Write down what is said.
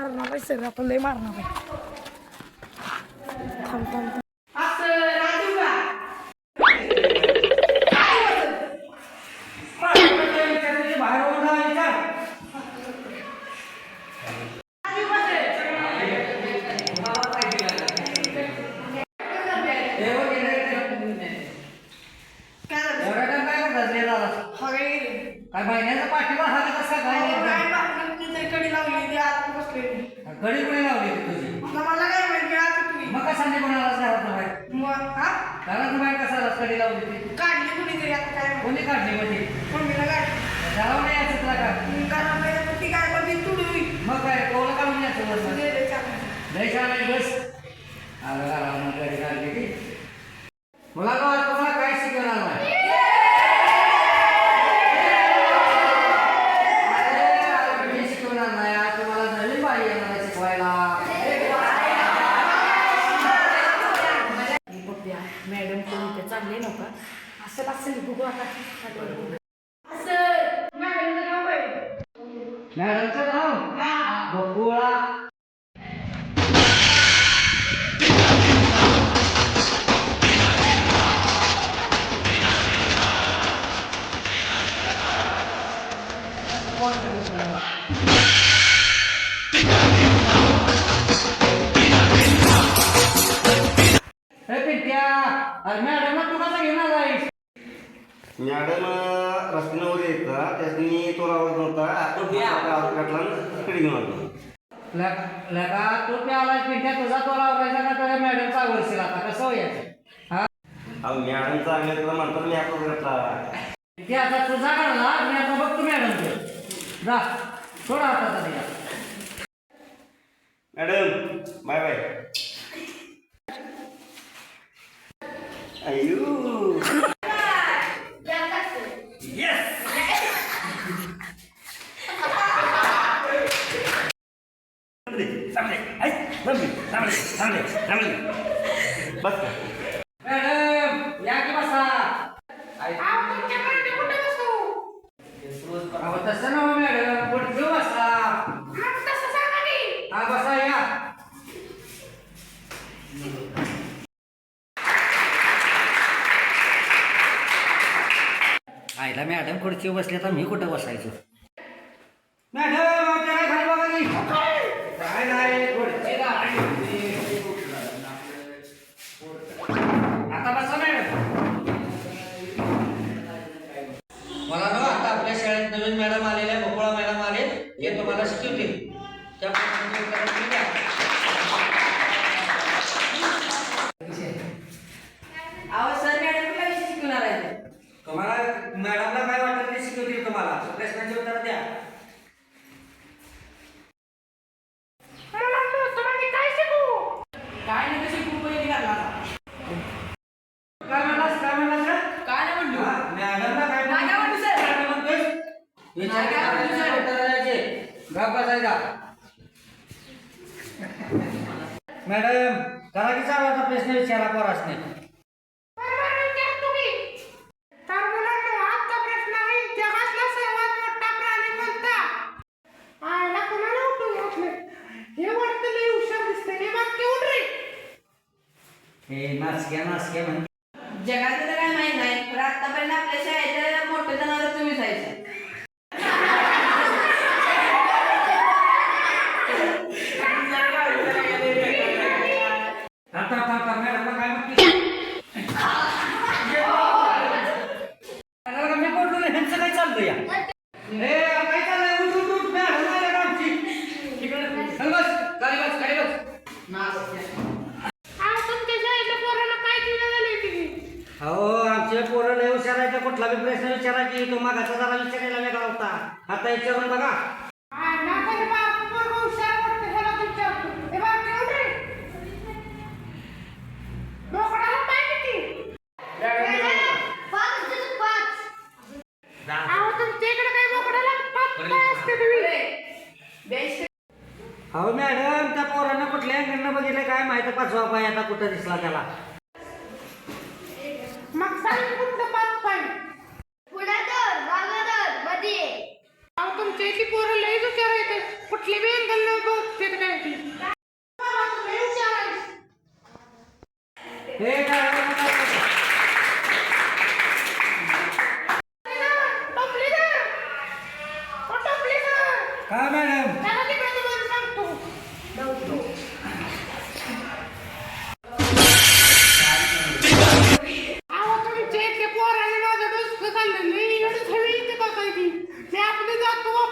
मारणार आहे सर आता लय मारणार आहे थांब थांब. काय महिन्याचा पाठिंबा हा कसा काय गडी कोणी लावली होती तुझी? मग कसा नाही कोणालाच घरात बाहेर? घरात बाहेर कसा रसकडी लावली होती कोणी काढली म्हणजे जावं नाही याचं तुला का मग काय कोवलं काढून यायचं बस लय छान आहे बस आलं घाला मग गडी काढली की मला काय वाटतं मला काय शिकवणार नाही अरे, अरे, मी शिकवणार नाही आज तुम्हाला नवीन बाई येणार आहे शिकवायला मॅडम कोण इथे चालले नका असं असेल बघू आता मॅडमचं नाव बकुळा हे पिंट्या अरे मॅडमला तू कसा घेऊन आलायस मॅडम रस्त्यावर येतात त्यासनी तो लावत नव्हता. काटला तिकडे घेऊन आलो. लग- तू प्यालाच पिंट्या तुझा तो लावायचा का तुझ्या मॅडमचा आवडशील आता? कसं व्हायचं? हा? अहो मॅडम चांगले तुला म्हणतात मी आता घातला. ते आता तुझा काढला मी आता बघतो मॅडम जा. सोडा आता तरी मॅडम बाय बाय. अयो बस का? मॅडम या की बसा? तसं ना मॅडम पुढे बसा? हा बसा या. आईला मॅडम खुर्ची बसली तर मी कुठं बसायचो मॅडम त्याला खाली बघा की. काय नाही खुर्ची गाडी आता बसा मॅडम मला ना आता आपल्या शाळेत नवीन मॅडम आलेल्या भोपळा मॅडम आले हे तुम्हाला शिकवतील त्या उत्तरं तुम्ही द्या. तुम्हाला मॅडमला काय वाटतं ते शिकवतील तुम्हाला? प्रश्नांची उत्तर द्या. काय म्हणलास काय म्हणलास काय म्हणतोस? काय करा, प्रश्नांची उत्तरं द्यायची. बसायचा. मॅडम करा की चालवाचा प्रश्न विचारा पोरासने तर मुलांनो आजचा प्रश्न आहे जगातला सर्वात मोठा प्राणी कोणता आयला कोणाला उठून वाटलं हे हे हे नाचक्या नाचक्या जगात तर काय माहीत नाही पण आतापर्यंत आपल्या शाळेत मोठं जनावर तुम्ही जायचं थांब थांब थांब थांब मॅडमला काय म्हणते अरे मी बोललो नाही, ह्यांचं काय चाललं या. ए, काय चाललंय? उठ, उठ, उठ, मॅडम आल्या का आमची? इकडे, खाली बस, खाली बस, खाली बस. आज तुमच्या शाळेतल्या पोराला काय दिलं झालंय तुम्ही? अहो आमचे पोरं तर कुठला बी प्रश्न विचारा की तो मागाचा जरा विचारायला वेगळा होता. आता विचारून बघा. अहो मॅडम त्या पोरांना कुठल्या अँगलनं बघितलं काय माहिती? पाचवा पाय आता कुठं दिसला त्याला. मग अहो तुमच्या पोरं लई कुठली हे काय? मॅडम? पोराने माझं डोस खाल्लं नाही एवढं हवी ते बघायची ते आपली जात